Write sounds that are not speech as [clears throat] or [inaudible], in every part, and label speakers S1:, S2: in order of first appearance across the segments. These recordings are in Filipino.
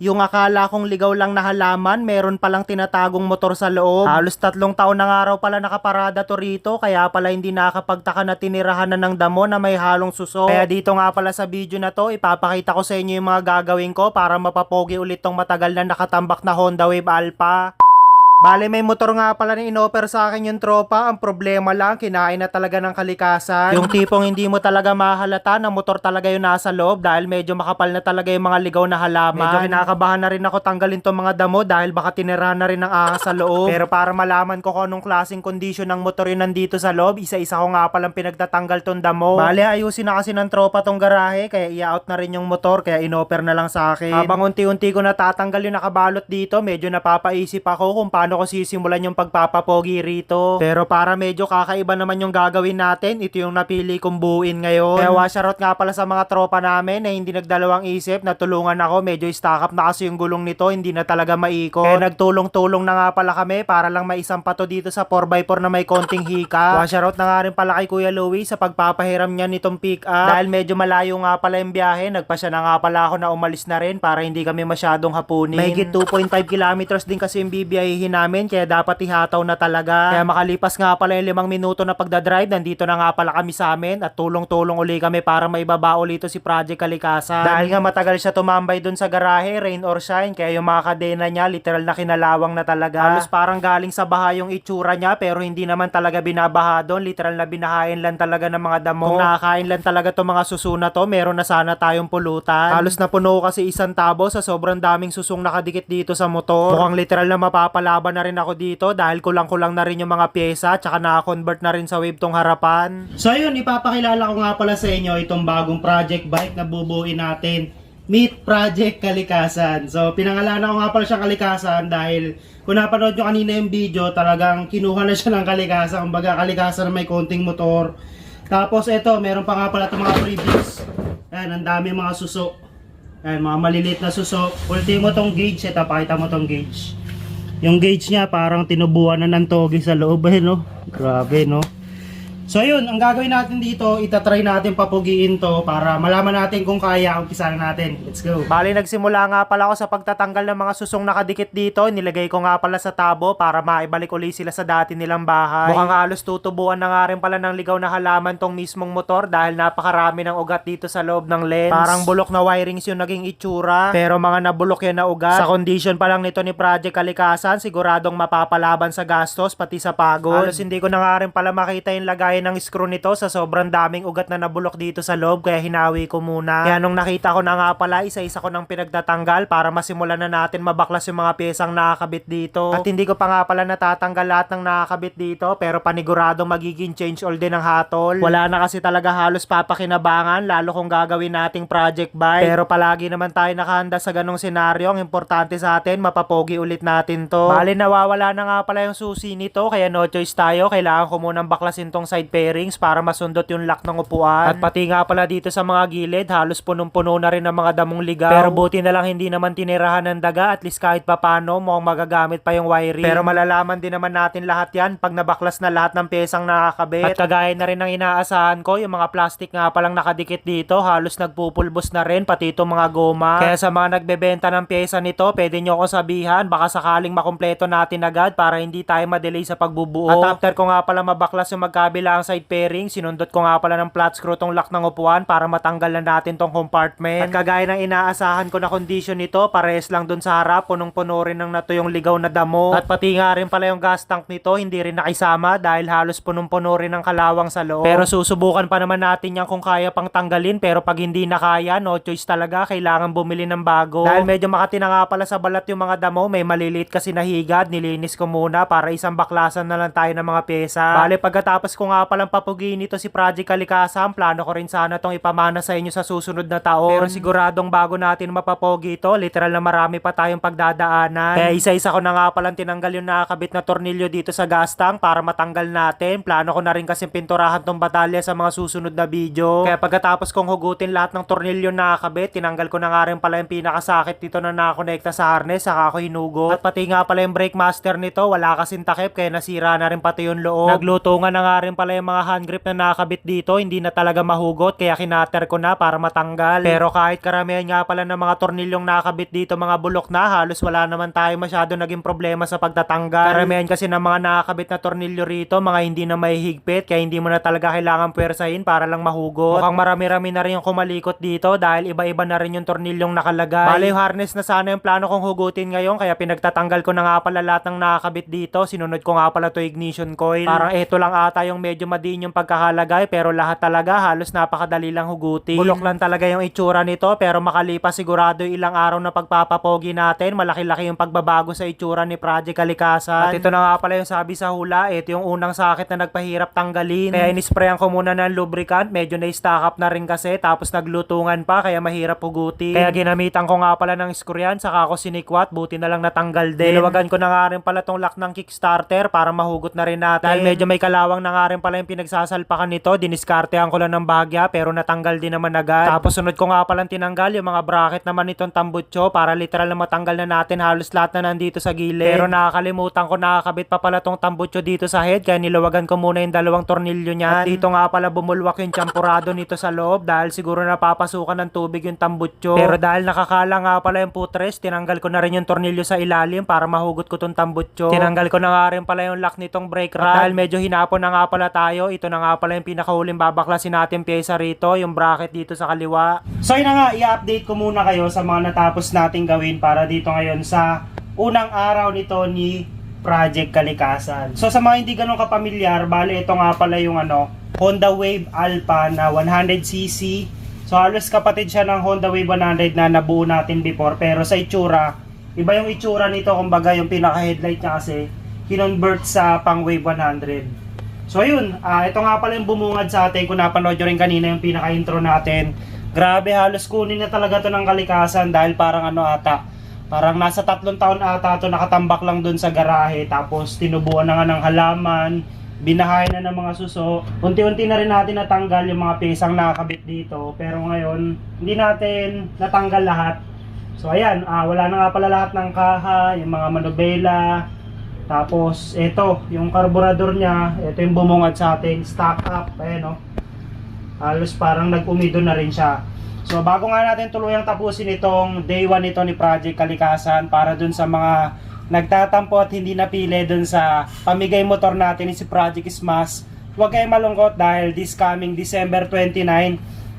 S1: Yung akala kong ligaw lang na halaman, meron palang tinatagong motor sa loob. Halos tatlong taon na nga raw pala nakaparada to rito, kaya pala hindi nakakapagtaka na tinirahan na ng damo na may halong suso. Kaya dito nga pala sa video na to, ipapakita ko sa inyo yung mga gagawin ko para mapapogi ulit tong matagal na nakatambak na Honda Wave Alpha. Bale, may motor nga pala na inoffer sa akin yung tropa. Ang problema lang, kinain na talaga ng kalikasan. Yung tipong hindi mo talaga mahalata na motor talaga yung nasa loob dahil medyo makapal na talaga yung mga ligaw na halaman. Medyo kinakabahan na rin ako tanggalin tong mga damo dahil baka tinira na rin ng ahas sa loob. [laughs] Pero para malaman ko kung anong klaseng kondisyon ng motor yun nandito sa loob, isa-isa ko nga palang pinagtatanggal tong damo. Bale, ayusin na kasi ng tropa tong garahe, kaya i-out na rin yung motor, kaya inoffer na lang sa akin. Habang unti-unti ko natatanggal yung nakabalot dito, medyo napapaisip ako kung paano ko sisimulan yung pagpapapogi rito. Pero para medyo kakaiba naman yung gagawin natin, ito yung napili kong buuin ngayon. Kaya washarot nga pala sa mga tropa namin na hindi nagdalawang isip na tulungan ako, medyo stack up na kasi yung gulong nito, hindi na talaga maikot. Kaya nagtulong-tulong na nga pala kami para lang maisang pato dito sa 4x4 na may konting hika. [laughs] Washarot na nga rin pala kay Kuya Louie sa pagpapahiram niya nitong pick up. Dahil medyo malayo nga pala yung biyahe, nagpasya na nga pala ako na umalis na rin para hindi kami masyadong hapunin. May 2.5 kilometers din kasi yung bibiyahihin namin kaya dapat ihataw na talaga. Kaya makalipas nga pala yung limang minuto na pagdadrive, nandito na nga pala kami sa amin at tulong-tulong uli kami para maibaba uli ito si Project Kalikasan. Dahil nga matagal siya tumambay dun sa garahe, rain or shine, kaya yung mga kadena niya literal na kinalawang na talaga. Halos parang galing sa baha yung itsura niya pero hindi naman talaga binabaha doon, literal na binahain lang talaga ng mga damo. Kung nakakain lang talaga to mga suso na to, meron na sana tayong pulutan. Halos napuno kasi isang tabo sa sobrang daming susong nakadikit dito sa motor. Mukhang literal na mapapalaban na rin ako dito dahil kulang-kulang na rin yung mga pyesa tsaka naka-convert na rin sa wave tong harapan. So ayun, ipapakilala ko nga pala sa inyo itong bagong project bike na bubuin natin. Meet Project Kalikasan. So, pinangalanan ko nga pala siyang Kalikasan dahil kung napanood nyo kanina yung video, talagang kinuha na siya ng Kalikasan. Kumbaga, Kalikasan may konting motor. Tapos, ito, meron pa nga pala itong mga previews. Ayan, ang dami mga suso. Ayan, mga maliliit na suso. Ultimo tong gauge. Ito, pakita mo tong gauge. Yung gauge niya, parang tinubuan na ng togi sa loob. Eh, no? Grabe, no? So ayun, ang gagawin natin dito, itatry natin papugiin to para malaman natin kung kaya, umpisa na natin. Let's go. Bali, nagsimula nga pala ako sa pagtatanggal ng mga susong nakadikit dito. Nilagay ko nga pala sa tabo para maibalik uli sila sa dati nilang bahay. Mukhang halos tutubuan na nga rin pala ng ligaw na halaman tong mismong motor dahil napakarami ng ugat dito sa loob ng lens. Parang bulok na wirings yung naging itsura. Pero mga nabulok yan na ugat. Sa condition pa lang nito ni Project Kalikasan, siguradong mapapalaban sa gastos pati sa pagod. Halos hindi ko na nga rin pala makita yung lagay ng screw nito sa sobrang daming ugat na nabulok dito sa loob kaya hinawi ko muna. Kaya nung nakita ko na nga pala isa-isa ko nang pinagtatanggal para masimulan na natin mabaklas yung mga pyesang nakakabit dito. At hindi ko pa nga pala natatanggal lahat ng nakakabit dito pero paniguradong magiging change all din ng hatol. Wala na kasi talaga halos papakinabangan lalo kung gagawin nating project bike. Pero palagi naman tayo nakahanda sa ganong senaryo. Ang importante sa atin mapapogi ulit natin to. Bali nawawala na nga pala yung susi nito kaya no choice tayo. Kailangan ko munang baklasin tong side pairings para masundot yung lock ng upuan. At pati nga pala dito sa mga gilid, halos punong-puno na rin ng mga damong ligaw. Pero buti na lang hindi naman tinirahan ng daga at least kahit papano mukhang magagamit pa yung wiring. Pero malalaman din naman natin lahat yan pag nabaklas na lahat ng pyesang nakakabit. At kagaya na rin ng inaasahan ko, yung mga plastic nga palang nakadikit dito, halos nagpupulbos na rin pati itong mga goma. Kaya sa mga nagbebenta ng pyesa nito, pwede nyo ako sabihan, baka sakaling makumpleto natin agad para hindi tayo madelay sa pagbubuo. At after ko nga pala mabaklas yung magkabilang side pairing, sinundot ko nga pala ng flat screw tong lock ng upuan para matanggal na natin tong compartment. At kagaya ng inaasahan ko na condition nito, pares lang dun sa harap, punong-puno rin ng nato yung ligaw na damo. At pati nga rin pala yung gas tank nito, hindi rin nakisama dahil halos punong-puno rin ng kalawang sa loob. Pero susubukan pa naman natin yan kung kaya pang tanggalin, pero pag hindi na kaya, no choice talaga, kailangan bumili ng bago. Dahil medyo makati nga pala sa balat yung mga damo, may maliliit kasi na higad, nilinis ko muna para isang baklasan na lang tayo ng mga pyesa. Bale, pagkatapos ko nga palang papugiin nito si Project Kalikasan, plano ko rin sana tong ipamana sa inyo sa susunod na taon. Pero siguradong bago natin mapapogi ito, literal na marami pa tayong pagdadaanan. Kaya isa-isa ko na nga palang tinanggal yung nakakabit na tornilyo dito sa gas tank para matanggal natin. Plano ko na rin kasi pinturahan tong batalya sa mga susunod na video. Kaya pagkatapos kong hugutin lahat ng tornilyo na nakakabit, tinanggal ko na nga rin pala yung pinakasakit dito na nakakonekta sa harness, saka ako hinugot. At pati nga pala yung brake master nito, wala kasing takip kaya nasira na rin pati yung loob. Nagluto nga na nga rin pala
S2: pala yung mga hand grip na nakakabit dito, hindi na talaga mahugot kaya kinater ko na para matanggal. Pero kahit karamihan nga pala ng mga tornilyong nakakabit dito mga bulok na, halos wala naman tayo masyado naging problema sa pagtatanggal. Karamihan kasi ng mga nakakabit na tornilyo rito, mga hindi na may higpit kaya hindi mo na talaga kailangan puwersahin para lang mahugot. Mukhang marami-rami na rin yung kumalikot dito dahil iba-iba na rin yung tornilyong nakalagay. Bale harness na sana yung plano kong hugutin ngayon kaya pinagtatanggal ko na nga pala lahat ng nakakabit dito. Sinunod ko nga pala to ignition coil. Parang ito lang ata yung medyo madiin yung pagkakalagay pero lahat talaga halos napakadali lang hugutin. Bulok lang talaga yung itsura nito pero makalipas sigurado ilang araw na pagpapapogi natin, malaki-laki yung pagbabago sa itsura ni Project Kalikasan. At ito na nga pala yung sabi sa hula, ito yung unang sakit na nagpahirap tanggalin. Kaya inisprayan ko muna ng lubricant, medyo na-stack up na rin kasi tapos naglutungan pa kaya mahirap hugutin. Kaya ginamitan ko nga pala ng screw yan, saka ako sinikwat, buti na lang natanggal din. Niluwagan ko na nga rin pala tong lock ng kickstarter para mahugot na rin natin. Dahil medyo may kalawang na nga rin pala yung pinagsasalpakan nito, diniskartehan ko lang ng bahagya pero natanggal din naman agad. Tapos sunod ko nga palang tinanggal yung mga bracket naman nitong tambutso para literal na matanggal na natin halos lahat na nandito sa gilid. Pero nakakalimutan ko nakakabit pa pala tong tambutso dito sa head kaya niluwagan ko muna yung dalawang tornilyo niyan. At dito nga pala bumulwak yung champurado nito sa loob dahil siguro napapasukan ng tubig yung tambutso. Pero dahil nakakala nga pala yung putres, tinanggal ko na rin yung tornilyo sa ilalim para mahugot ko tong tambutso. Tinanggal ko na nga rin pala yung lock nitong brake rod. Dahil medyo hinapon na nga pala tayo, ito na nga pala yung pinakahuling babaklasin natin pyesa rito, yung bracket dito sa kaliwa. So yun na nga, i-update ko muna kayo sa mga natapos nating gawin para dito ngayon sa unang araw nito ni Project Kalikasan. So sa mga hindi ganun kapamilyar, bale ito nga pala yung ano, Honda Wave Alpha na 100cc. So halos kapatid siya ng Honda Wave 100 na nabuo natin before pero sa itsura, iba yung itsura nito kumbaga yung pinaka headlight niya kasi kinonvert sa pang Wave 100. So ayun, ah, ito nga pala yung bumungad sa atin kung napanood nyo rin kanina yung pinaka intro natin. Grabe halos kunin na talaga to ng kalikasan dahil parang ano ata, Parang nasa tatlong taon ata ito nakatambak lang dun sa garahe tapos tinubuan na nga ng halaman, binahay na ng mga suso. Unti-unti na rin natin natanggal yung mga pesang nakakabit dito pero ngayon hindi natin natanggal lahat. So ayan, ah, wala na nga pala lahat ng kaha, yung mga manobela. Tapos ito, yung karburador niya, ito yung bumungad sa atin, stock up, ayan oh. Halos parang nag-umido na rin siya. So bago nga natin tuluyang tapusin itong day 1 nito ni Project Kalikasan para dun sa mga nagtatampo at hindi napili dun sa pamigay motor natin ni si Project Smash. Huwag kayong malungkot dahil this coming December 29,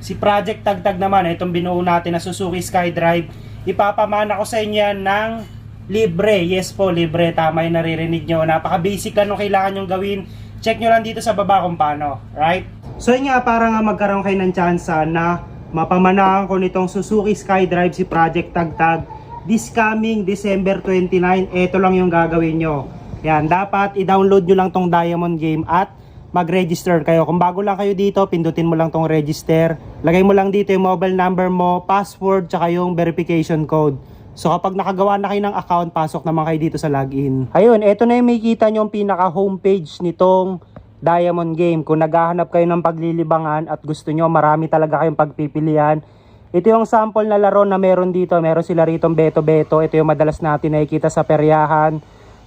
S2: si Project Tagtag naman, itong binuo natin na Suzuki Skydrive, ipapamana ko sa inyo ng libre. Yes po, libre. Tama yung naririnig nyo. Napaka-basic lang nung kailangan nyong gawin. Check nyo lang dito sa baba kung paano. Right? So yun nga, para nga magkaroon kayo ng chance na mapamanahan ko nitong Suzuki Skydrive si Project Tagtag this coming December 29 ito lang yung gagawin nyo yan dapat i-download nyo lang tong Diamond Game at mag-register kayo kung bago lang kayo dito pindutin mo lang tong register lagay mo lang dito yung mobile number mo password tsaka yung verification code So kapag nakagawa na kayo ng account, pasok naman kayo dito sa login. Ayun, ito na yung makikita nyo yung pinaka homepage nitong Diamond Game. Kung naghahanap kayo ng paglilibangan at gusto nyo marami talaga kayong pagpipilian, ito yung sample na laro na meron dito. Meron sila rito Beto Beto. Ito yung madalas natin nakikita sa peryahan.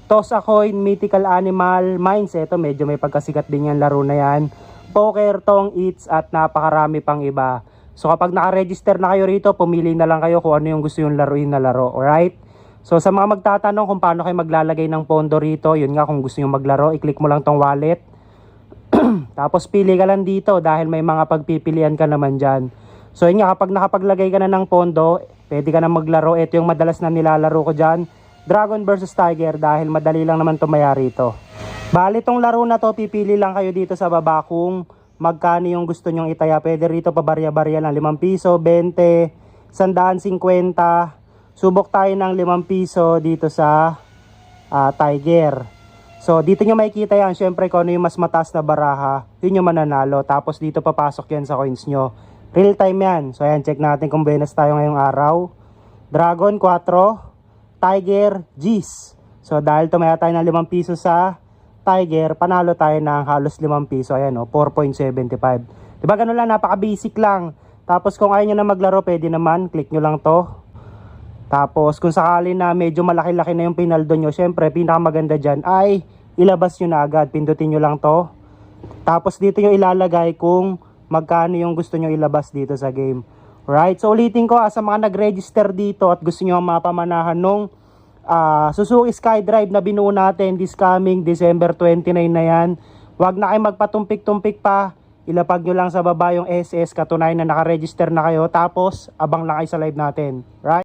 S2: Toss a Coin, Mythical Animal, Mines. Ito medyo may pagkasikat din yan laro na yan. Poker, Tong Eats at napakarami pang iba. So kapag naka-register na kayo rito, pumili na lang kayo kung ano yung gusto yung laruin na laro. Alright? So sa mga magtatanong kung paano kayo maglalagay ng pondo rito, yun nga kung gusto nyo maglaro, i-click mo lang tong wallet. [clears throat] Tapos pili ka lang dito dahil may mga pagpipilian ka naman dyan. So yun nga, kapag nakapaglagay ka na ng pondo, pwede ka na maglaro. Ito yung madalas na nilalaro ko dyan. Dragon versus Tiger dahil madali lang naman tumaya rito. Bali tong laro na to, pipili lang kayo dito sa baba kung magkano yung gusto nyong itaya. Pwede rito pa barya-barya lang. 5 piso, 20, 150. Subok tayo ng 5 piso dito sa ah, Tiger. So, dito nyo makikita yan. Siyempre, kung ano yung mas mataas na baraha, yun yung mananalo. Tapos, dito papasok yan sa coins nyo. Real time yan. So, ayan, check natin kung buenas tayo ngayong araw. Dragon 4, Tiger, G's. So, dahil tumaya tayo ng 5 piso sa Tiger, panalo tayo ng halos 5 piso. Ayan, oh, 4.75. Diba, ganun lang, napaka-basic lang. Tapos, kung ayaw nyo na maglaro, pwede naman, click nyo lang to. Tapos kung sakali na medyo malaki-laki na yung pinaldo nyo, syempre pinakamaganda dyan ay ilabas nyo na agad. Pindutin nyo lang to. Tapos dito yung ilalagay kung magkano yung gusto nyo ilabas dito sa game. Right? So ulitin ko ah, sa mga nag-register dito at gusto nyo mapamanahan nung ah, Suzuki SkyDrive na binuo natin this coming December 29 na yan. Huwag na kayo magpatumpik-tumpik pa. Ilapag nyo lang sa baba yung SS, katunayan na nakaregister na kayo. Tapos, abang lang kayo sa live natin. Right?